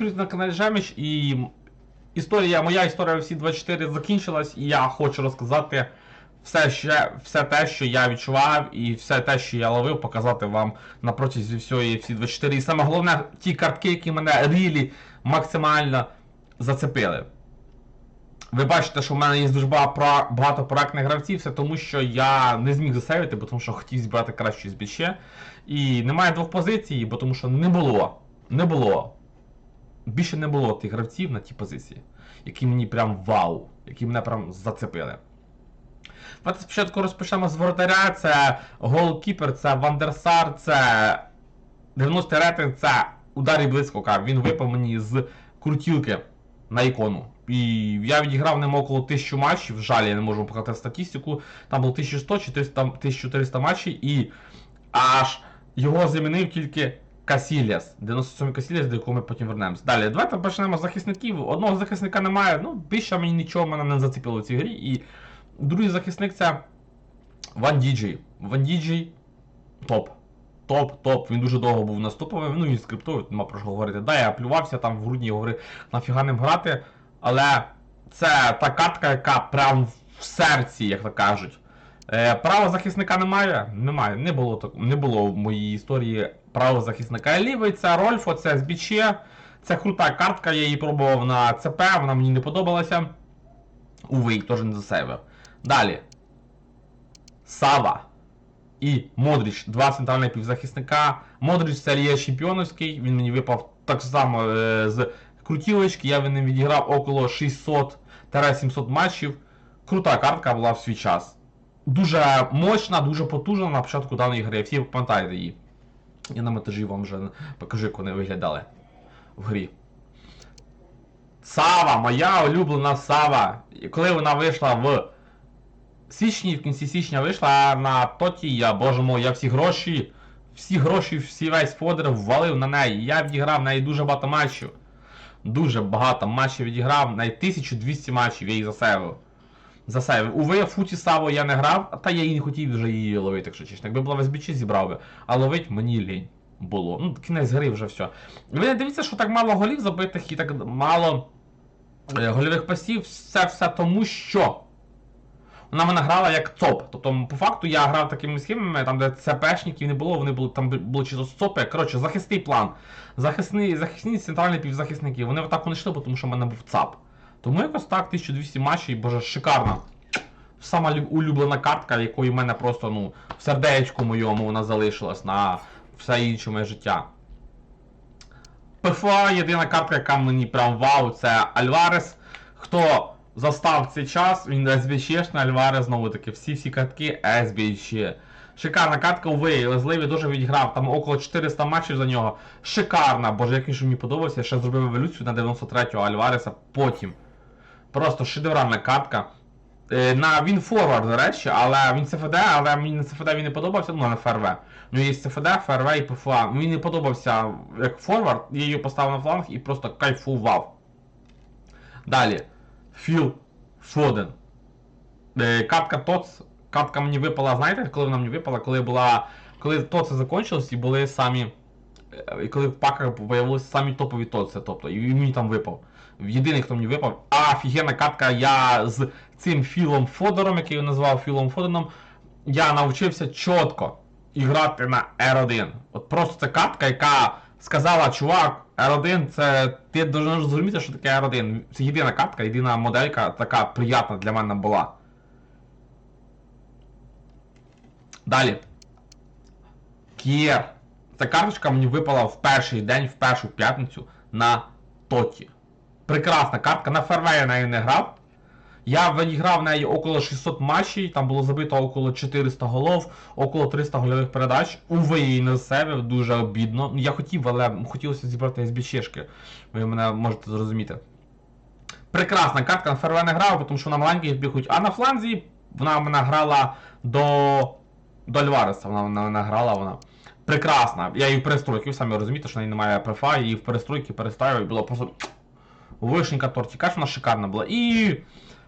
Привіт на каналі Жеміч і історія, моя історія всі 24 закінчилась, і я хочу розказати все, ще, все те, що я відчував, і все те, що я ловив, показати вам на протязі всієї всі 24. І саме головне, ті картки, які мене рілі максимально зацепили. Ви бачите, що в мене є дуже багато проектних гравців, все тому що я не зміг засейвити, бо тому що хотів збирати кращі збільше. І немає двох позицій, бо тому що не було. Не було. Більше не було тих гравців на тій позиції, які мені прям вау, які мене прям зацепили. Давайте спочатку розпочнемо з воротаря, це голкіпер, це Вандерсар, це 90 рейтинг, це ударі блискавка. Він випав мені з крутілки на ікону. І я відіграв ним около 1000 матчів. Жаль, я не можу показати статистику. Там було 1100 чи 300 1400 матчів, і аж його замінив тільки Касіліас. 97 Касіліас, до якого ми потім вернемось. Далі, давайте почнемо з захисників. Одного захисника немає, ну більше мені нічого мене не зацепило в цій грі. І другий захисник це Ван Діджей. Ван Діджей топ. Топ, топ. Він дуже довго був наступовим, ну і скриптовий, нема про що говорити. Да, я плювався там в грудні говорив, нафіга ним грати. Але це та картка, яка прям в серці, як то кажуть. Е, права захисника немає? Немає. Не було так, не було в моїй історії правого захисника. Лівий це Рольфо, це СБЧ. Це крута картка, я її пробував на ЦП, вона мені не подобалася. Увей, теж не засейвив. Далі. Сава і Модріч, два центральних півзахисника. Модріч це Лія Чемпіоновський, він мені випав так само е, з крутілочки, я в ним відіграв около 600-700 матчів. Крута картка була в свій час. Дуже мощна, дуже потужна на початку даної гри. Всі пам'ятаєте її. Я на монтажі вам вже покажу, як вони виглядали в грі. Сава, моя улюблена Сава. І Коли вона вийшла в січні, в кінці січня вийшла на тоті, я, боже мой, я всі гроші, всі гроші, всі весь фодер ввалив на неї. Я відіграв в неї дуже багато матчів. Дуже багато матчів відіграв, навіть 1200 матчів я її засейвив. Засейвив. Уве, футі Саву я не грав, та я і не хотів вже її ловити, якщо чесно. Якби була в СБЧ, зібрав би. А ловить мені лінь було. Ну, кінець гри вже все. Ви не дивіться, що так мало голів забитих і так мало е, гольових пасів, все все тому, що вона мене грала як ЦОП. Тобто, по факту я грав такими схемами, там, де ЦПшників не було, вони були там було чисто ЦОПи. Коротше, захисний план. Захисний, захисні центральні півзахисники. Вони в атаку не йшли, тому що в мене був ЦАП. Тому якось так, 1200 матчів, боже, шикарно. Сама улюблена картка, якої в мене просто ну, в сердечку моєму вона залишилась на все інше моє життя. ПФА єдина картка, яка мені прям вау, це Альварес. Хто застав цей час, він SBC, Альварес, знову таки, всі всі картки SBC. Шикарна картка у Лезливі дуже відіграв, там около 400 матчів за нього. Шикарна, боже, як він мені подобався, я ще зробив еволюцію на 93-го Альвареса потім. Просто шедевральна картка. Е, на він форвард, до речі, але він ЦФД, але мені на ЦФД він не подобався, ну на ФРВ. У нього є ЦФД, ФРВ і ПФА. Мені не подобався як форвард, я її поставив на фланг і просто кайфував. Далі. Філ Фоден. Е, картка ТОЦ. Картка мені випала, знаєте, коли вона мені випала, коли була. Коли ТОЦи закінчились і були самі. е, І коли в паках виявилися самі топові ТОЦи, тобто, і мені там випав. Єдиний, хто мені випав. Офігенна картка, я з цим Філом Фодором, який я назвав Філом Фоденом, я навчився чітко іграти на R1. От просто це картка, яка сказала, чувак, R1 це. Ти должен зрозуміти, що таке R1. Це єдина картка, єдина моделька, така приятна для мене була. Далі. Кієр. Ця карточка мені випала в перший день, в першу п'ятницю на Тоті. Прекрасна картка, на ферве я нею не грав. Я відіграв неї около 600 матчів, там було забито около 400 голов, около 300 гольових передач. Уве її не засейвив, дуже обідно. Я хотів, але хотілося зібрати СБЧшки. Ви мене можете зрозуміти. Прекрасна картка, на ферве не грав, тому що вона маленький бігають. А на фланзі вона мене грала до. До Альвареса, вона, вона грала вона. Прекрасна. Я її в перестройки, ви самі розумієте, що в неї немає ПФА, її в перестройки переставив і було просто вишенька тортика, ж вона шикарна була. І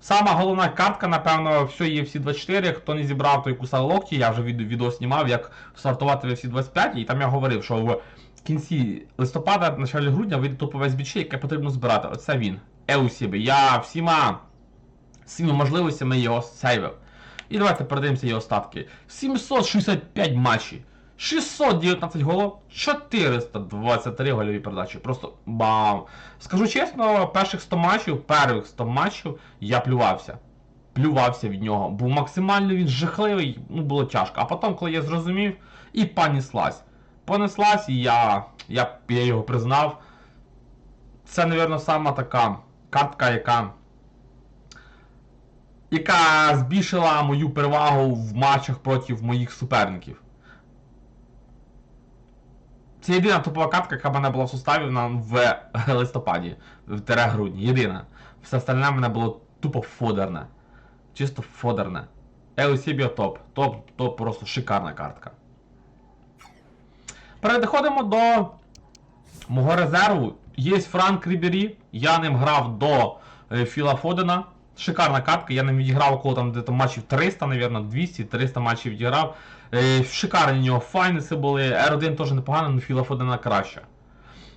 сама головна картка, напевно, все є всі 24. Хто не зібрав, той кусав локті. Я вже від, відео знімав, як стартувати в всі 25, і там я говорив, що в кінці листопада, початку грудня вийде топове збічі, яке потрібно збирати. Оце він. Еусібі. Я всіма всіма можливостями його сейвив. І давайте передивимося його статки. 765 матчів. 619 голов, 423 гольові передачі. Просто бам. Скажу чесно, перших 100 матчів, перших 100 матчів я плювався. Плювався від нього. Був максимально він жахливий, ну було тяжко. А потім, коли я зрозумів, і понеслась. Понеслась, і я, я, я його признав. Це, мабуть, сама така картка, яка. Яка збільшила мою перевагу в матчах проти моїх суперників. Це єдина топова картка, яка в мене була в суставі вона в листопаді, в тере грудні. Єдина. Все остальне в мене було тупо фодерне. Чисто фодерне. Еусібіо топ. Топ, топ просто шикарна картка. Переходимо до мого резерву. Є Франк Рібері. Я ним грав до е, Філа Фодена. Шикарна картка, я ним відіграв около там де матчів 300, мабуть, 200-300 матчів відіграв. Е, шикарні у нього файниси були. R1 теж непогано, але Філа Фодена краще.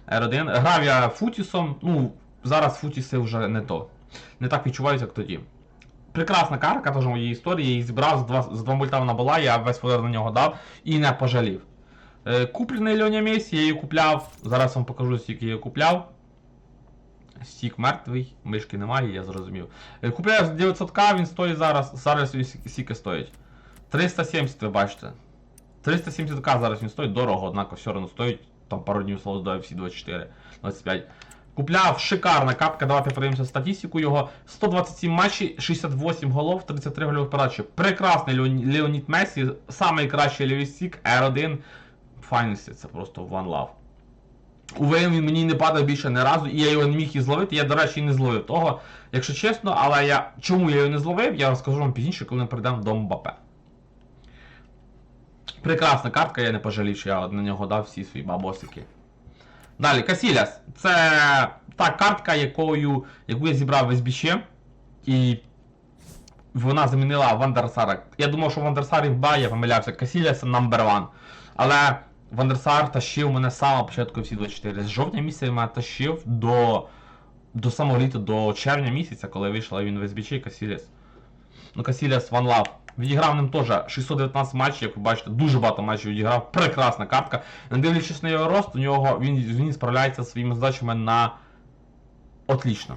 R1. Грав я Футісом, ну, зараз Футіси вже не то. Не так відчуваюся, як тоді. Прекрасна картка, теж моєї історії, я її зібрав, з два, з два мульта вона була, я весь фодер на нього дав і не пожалів. Е, Куплений Льоня Месі, я її купляв. Зараз вам покажу, скільки я її купляв. Стік мертвий, мишки немає, я зрозумів. Е, Купляю 900к, він стоїть зараз. Зараз сі- стоїть. 370, ви бачите. 370к зараз він стоїть дорого, однак все одно стоїть. Там пару днів слова до всі 24, 25. Купляв шикарна капка, давайте подивимося статистику його. 127 матчів, 68 голов, 33 гольових передачі. Прекрасний Леонід Месі, найкращий лівістік, R1. Файності, це просто one love. У ВМ він мені не падав більше не разу, і я його не міг і зловити. Я, до речі, і не зловив того, якщо чесно, але я. Чому я його не зловив, я розкажу вам пізніше, коли ми прийдемо до Мбапе. Прекрасна картка, я не пожалів, що я на нього дав всі свої бабосики. Далі, Касіляс. Це та картка, якою, яку я зібрав в СБЧ. І вона замінила Вандерсара. Я думав, що Вандерсар і вба, я помилявся. Касіляс number one. Але Вандерсар тащив мене самого початку всі 24. З жовтня місяця мене тащив до, до самого літа, до червня місяця, коли вийшла він в СБЧ і Касіляс. Ну, Касіляс One Love. Відіграв ним теж 619 матчів, як ви бачите, дуже багато матчів відіграв. Прекрасна картка. Не дивлячись на його рост, у нього він, він справляється зі своїми задачами на отлично.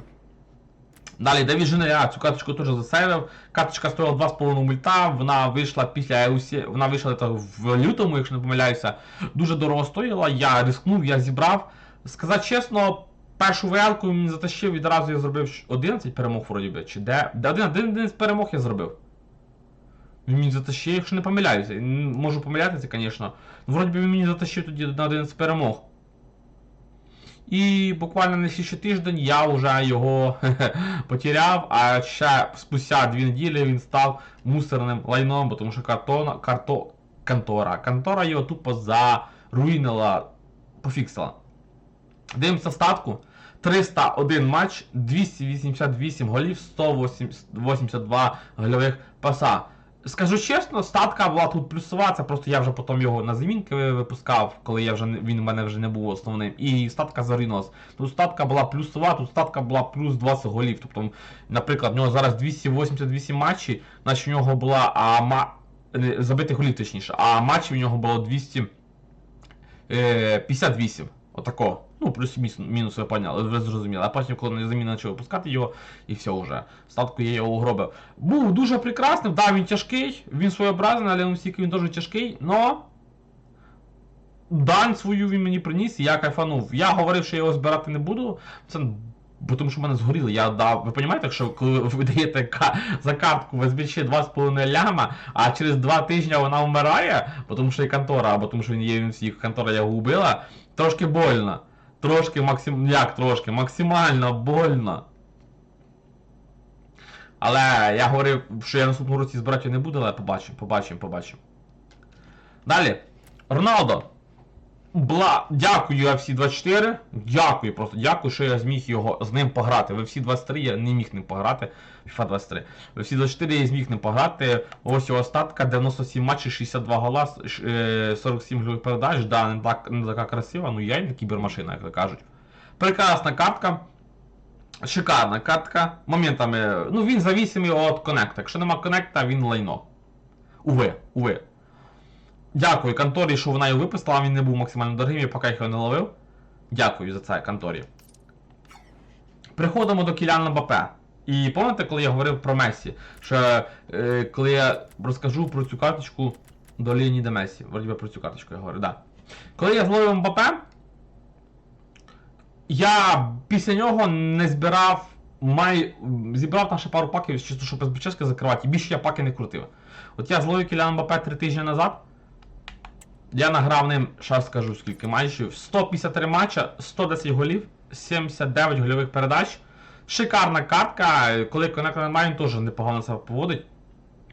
Далі Давід Женея, цю карточку теж засейвив. Карточка стоїла 2,5 мульта, вона вийшла після EUC, вона вийшла це в лютому, якщо не помиляюся. Дуже дорого стоїла, я рискнув, я зібрав. Сказати чесно, першу ВЛ-ку він затащив, відразу я зробив 11 перемог вроді би, чи де. Де один, один, один з перемог я зробив. Він мені затащив, якщо не помиляюся. Можу помилятися, звісно. Вроді би він мені затащив тоді на один з перемог. І буквально на слідчий тиждень я вже його потеряв, а ще спустя дві неділі він став мусорним лайном, тому що картона, карто, контора. Контора його тупо заруїнила, пофіксила. Дивимося статку. 301 матч, 288 голів, 182 гольових паса. Скажу чесно, статка була тут плюсова, це просто я вже потім його на замінки випускав, коли я вже він в мене вже не був основним. І статка заринилась. Тут статка була плюсова, тут статка була плюс 20 голів. Тобто, наприклад, в нього зараз 288 матчів, значить в нього була а, ма... забитих голів точніше, а матчів в нього було 258. Отако. Ну, плюс мінус, ви поняли, ви зрозуміли. А потім, коли на заміну почав випускати його, і все вже. Статку я його угробив. Був дуже прекрасним, да, він тяжкий, він своєобразний, але настільки він дуже тяжкий, но. Дань свою він мені приніс, і я кайфанув. Я говорив, що я його збирати не буду. Це бо тому що в мене згоріло. Я дав. Ви розумієте, що коли ви даєте за картку в СБЧ 2,5 ляма, а через 2 тижні вона вмирає, тому що і контора, або тому що він є він всіх, контора його убила, трошки больно. Трошки максим... Як трошки? Максимально больно. Але я говорив, що я наступному році збирати не буду, але побачимо, побачимо, побачимо. Далі. Роналдо. Бла, дякую UFC 24. Дякую, просто дякую, що я зміг його з ним пограти. В UFC 23 я не міг ним пограти. FIFA 23. В UFC 24 я зміг ним пограти. Ось його статка, 97 матчів, 62 гола, е, 47 гольових передач. Да, не, так, не така красива, ну я не кібермашина, як кажуть. Прекрасна картка. Шикарна картка. Моментами. Ну він зависимий від коннекта. Якщо нема коннекта, він лайно. Уви, уви. Дякую конторі, що вона його випустила, він не був максимально дорогим, я поки його не ловив. Дякую за це конторі. Приходимо до Кіляна Мбапе. І пам'ятаєте, коли я говорив про Месі, що е, коли я розкажу про цю карточку до Леоніда Месі. Вроді про цю карточку я говорю, да. Коли я зловив Мбапе, я після нього не збирав. Май... Зібрав там ще пару паків, чисто щоб безбічески закривати, і більше я паки не крутив. От я зловив Кіляна Мбапе 3 тижні назад. Я награв ним, зараз скажу скільки матчів. 153 матча, 110 голів, 79 гольових передач. Шикарна картка, коли коннектор немає, теж непогано себе поводить.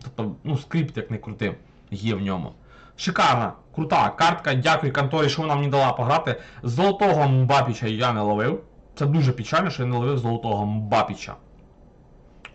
Тобто, ну, скрипт як не крутим, є в ньому. Шикарна, крута картка, дякую конторі, що вона мені дала пограти. Золотого Мбапіча я не ловив. Це дуже печально, що я не ловив золотого Мбапіча.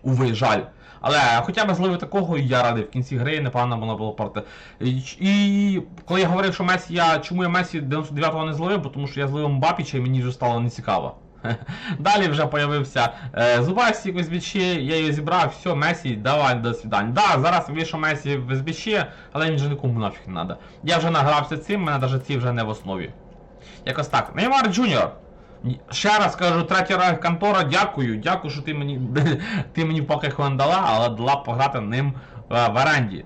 Уви, жаль. Але хоча б зловив такого, я радий в кінці гри, непогано воно було порти. І, і коли я говорив, що Месі, я чому я Месі 99-го не зловив, тому що я зловив Мбапіча і мені вже стало нецікаво. Далі вже появився е, Зубасі в СБЧ, я її зібрав, все, Месі, давай, до свидання. Да, зараз вийшов Месі в СБЧ, але він же нікому нафіг не треба. Я вже награвся цим, мене навіть ці вже не в основі. Якось так. Неймар Джуніор. Ще раз кажу, третій раз контора, дякую, дякую, що ти мені ти мені поки дала, але дала пограти ним е, в оренді.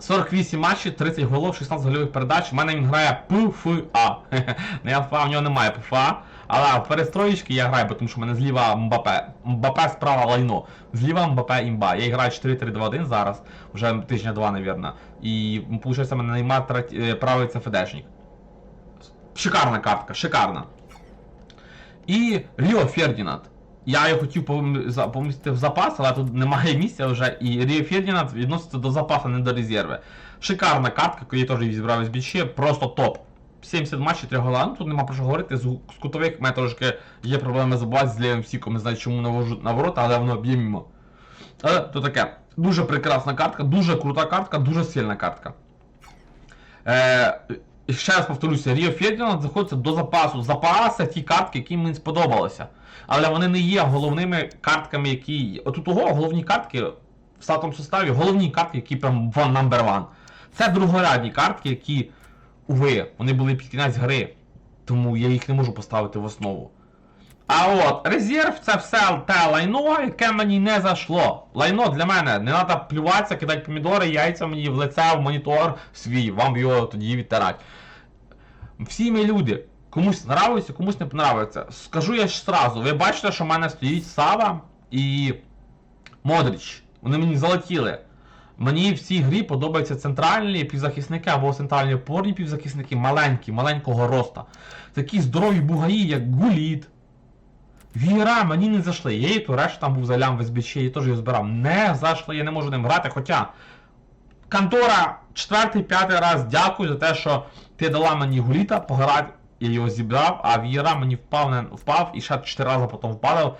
48 матчів, 30 голов, 16 гольових передач. У мене він грає ПФА. Не я в нього немає ПФА. Але в перестроєчки я граю, тому що в мене зліва Мбапе. Мбапе справа лайно. Зліва Мбапе імба. Я граю 4-3-2-1 зараз, вже тижня два, навірно. І виходить, мене Неймар третій- е, правий це ФДшник. Шикарна картка, шикарна. І Ріо Фердінанд. Я його хотів помістити в запас, але тут немає місця вже. І Ріо Фердінанд відноситься до запасу, не до резерви. Шикарна картка, яку я теж зібрав із бічі, просто топ. 70 матчів, 3 гола. Ну тут нема про що говорити. З, з кутових мене трошки є проблеми з забувати з лівим стіком, не знаю, чому навожу на ворота, але воно б'є мимо. Але то таке. Дуже прекрасна картка, дуже крута картка, дуже сильна картка. Е, ще раз повторюся, Ріо Фердінанд заходиться до запасу. Запас це ті картки, які мені сподобалися. Але вони не є головними картками, які. От у того головні картки в статому составі, головні картки, які прям one number one. Це другорядні картки, які, уви, вони були під кінець гри. Тому я їх не можу поставити в основу. А от резерв це все те лайно, яке мені не зайшло. Лайно для мене. Не треба плюватися, кидати помідори, яйця мені в лице, в монітор свій, вам його тоді відтирати. Всі ми люди. Комусь нравиться, комусь не понравиться. Скажу я ж сразу, ви бачите, що в мене стоїть Сава і Модріч. Вони мені залетіли. Мені в цій грі подобаються центральні півзахисники або центральні опорні півзахисники, маленькі, маленького роста. Такі здорові бугаї, як Гуліт. Віра мені не зайшли. Я і Туреш там був залям в СБЧ, я теж його збирав. Не зайшли, я не можу ним грати. Хоча контора четвертий, п'ятий раз дякую за те, що ти дала мені гуліта пограти, я його зібрав, а Віра мені впав, не, впав і ще чотири рази потім впадав.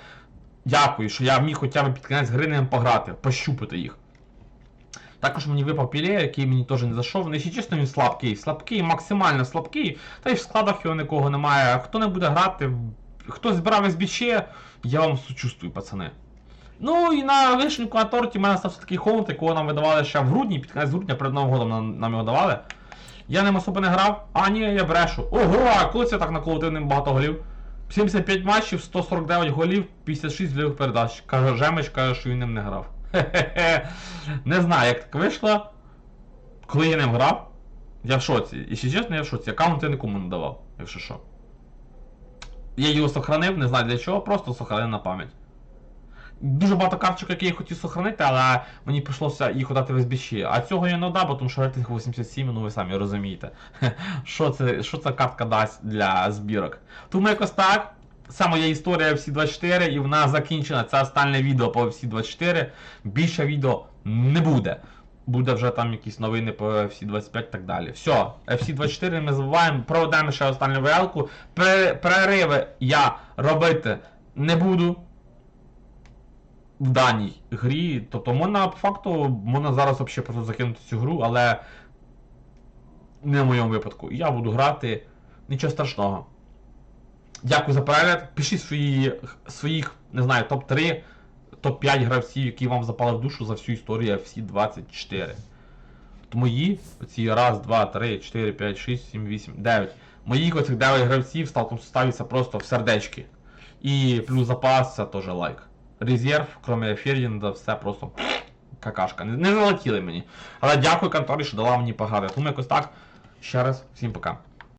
Дякую, що я міг хоча б під кінець гри ним пограти, пощупати їх. Також мені випав Піле, який мені теж не зайшов. Не якщо чесно, він слабкий. Слабкий, максимально слабкий. Та й в складах його нікого немає. Хто не буде грати, хто збирав СБЧ, я вам сучувствую, пацани. Ну і на вишеньку на торті в мене стався такий холод, якого нам видавали ще в грудні, під кінець грудня перед Новим годом нам, нам його давали. Я ним особо не грав. А, ні, я брешу. Ого, а коли це так наколотив ним багато голів? 75 матчів, 149 голів, 56 гольових передач. Каже, Жемич каже, що він ним не грав. Хе-хе-хе. Не знаю, як так вийшло. Коли я ним грав, я в шоці. І ще чесно, я в шоці. Аккаунт я нікому не давав, якщо що. Я його сохранив, не знаю для чого, просто сохранив на пам'ять. Дуже багато карточок, які я хотів сохранити, але мені прийшлося їх дати в СБЧ. А цього я не дав, бо тому що рейтинг 87, ну ви самі розумієте. Що це, що ця картка дасть для збірок. Тому якось так. Це моя історія всі 24 і вона закінчена. Це останнє відео по всі 24. Більше відео не буде. Буде вже там якісь новини по FC25 і так далі. Все, FC24 ми забуваємо, проведемо ще останню ВЛ-ку. Перериви я робити не буду в даній грі. Тобто можна по факту можна зараз взагалі просто закинути цю гру, але не в моєму випадку. Я буду грати. Нічого страшного. Дякую за перегляд. Пишіть свої, своїх, не знаю, топ-3, топ-5 гравців, які вам запали в душу за всю історію FC 24. От мої, оці раз, два, три, 4, 5, 6, 7, 8, 9. Моїх оцих 9 гравців в ставиться просто в сердечки. І плюс запас це теж лайк. Резерв, кроме Фердінда, все просто какашка. Не, не залетіли мені. Але дякую конторі, що дала мені пограти. Тому якось так. Ще раз, всім пока.